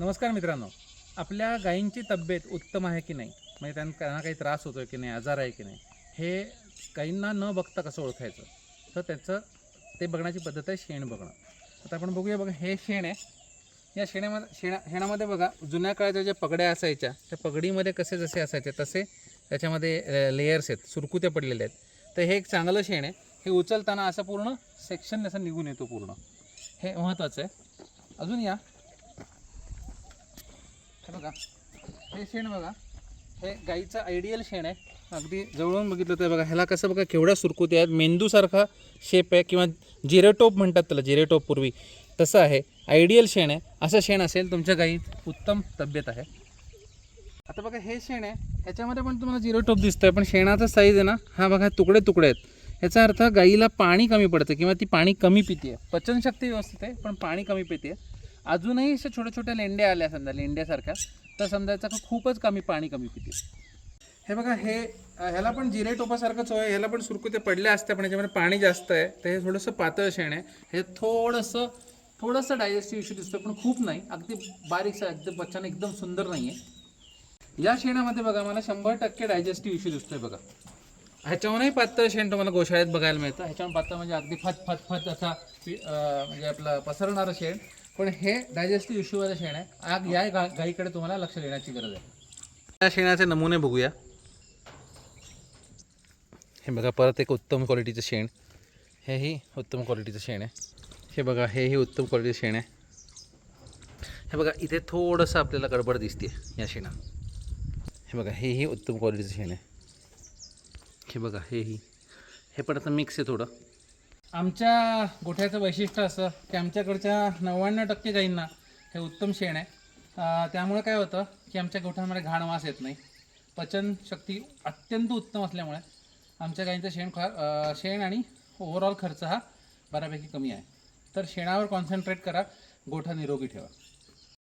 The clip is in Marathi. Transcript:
नमस्कार मित्रांनो. आपल्या गायींची तब्येत उत्तम आहे की नाही? म्हणजे त्यांना त्यांना काही त्रास होतो की नाही आजार आहे की नाही? हे गायींना न बघता कसं ओळखायचं? तर त्याचं ते बघण्याची पद्धत आहे शेण बघणं. आता आपण बघूया बघा हे शेण आहे. या शेणामध्ये शेणा शेणामध्ये बघा जुन्या काळाच्या ज्या पगड्या असायच्या त्या पगडीमध्ये कसे जसे असायचे तसे त्याच्यामध्ये लेयर्स आहेत सुरकुत्या पडलेल्या आहेत. तर हे एक चांगलं शेण आहे. हे उचलताना असं पूर्ण सेक्शन असं निघून येतो पूर्ण. हे महत्त्वाचं आहे. अजून या हे बघा. हे शेण बघा. हे गाईचं आयडियल शेण आहे. अगदी जवळून बघितलं तर बघा ह्याला कसं बघा केवढ्या सुरकुती आहेत. मेंदूसारखा शेप आहे किंवा जिरेटोप म्हणतात त्याला जिरेटोप पूर्वी. तसं आहे. आयडियल शेण आहे. असं शेण असेल तुमच्या गाईत उत्तम तब्येत आहे. आता बघा हे शेण आहे. ह्याच्यामध्ये पण तुम्हाला जिरेटोप दिसतं आहे पण शेणाचा साईज आहे ना हा बघा तुकडे तुकडे आहेत. याचा अर्थ गाईला पाणी कमी पडतं किंवा ती पाणी कमी पिते पचनशक्ती व्यवस्थित आहे पण पाणी कमी पिते अजूनही अशा छोट्या छोट्या लेंड्या आल्या समजा लेंड्यासारख्या. तर समजायचं का खूपच कमी पाणी कमी पिते हे बघा हे ह्याला पण जिरे टोपासारखंच आहे. ह्याला पण सुरकुत्या पडल्या असत्या पण याच्यामध्ये पाणी जास्त आहे. तर हे थोडंसं पातळ शेण आहे. हे थोडंसं थोडंसं डायजेस्टिव्ह इश्यू दिसतो पण खूप नाही. अगदी बारीकसं एकदम पचन एकदम सुंदर नाही आहे या शेणामध्ये बघा मला शंभर टक्के डायजेस्टिव्ह इश्यू दिसतोय बघा. ह्याच्यावरही पातळ शेण तुम्हाला गोशाळेत बघायला मिळतं. ह्याच्यावर पातळ म्हणजे अगदी फत फत फत असा म्हणजे आपलं पसरणारं शेण. पण हे डायजेस्टिव्ह इश्यूवालं शेण आहे आग या गा गाईकडे तुम्हाला लक्ष देण्याची गरज आहे. या शेणाचे नमुने बघूया. हे बघा परत एक उत्तम क्वालिटीचं शेण. हेही उत्तम क्वालिटीचं शेण आहे. हे बघा हेही उत्तम क्वालिटीचं शेण आहे. हे बघा इथे थोडंसं आपल्याला गडबड दिसते या शेणा हे बघा हेही उत्तम क्वालिटीचं शेण आहे. हे बघा हेही. हे पण आता मिक्स आहे थोडं. आमच्या गोठ्याचं वैशिष्ट्य असं की आमच्याकडच्या नव्याण्णव टक्के गाईंना हे उत्तम शेण आहे. त्यामुळे काय होतं की आमच्या गोठ्यामध्ये घाण वास येत नाही. पचनशक्ती अत्यंत उत्तम असल्यामुळे आमच्या गाईंचं शेण फार शेण आणि ओव्हरऑल खर्च हा बऱ्यापैकी कमी आहे. तर शेणावर कॉन्सन्ट्रेट करा गोठा निरोगी ठेवा.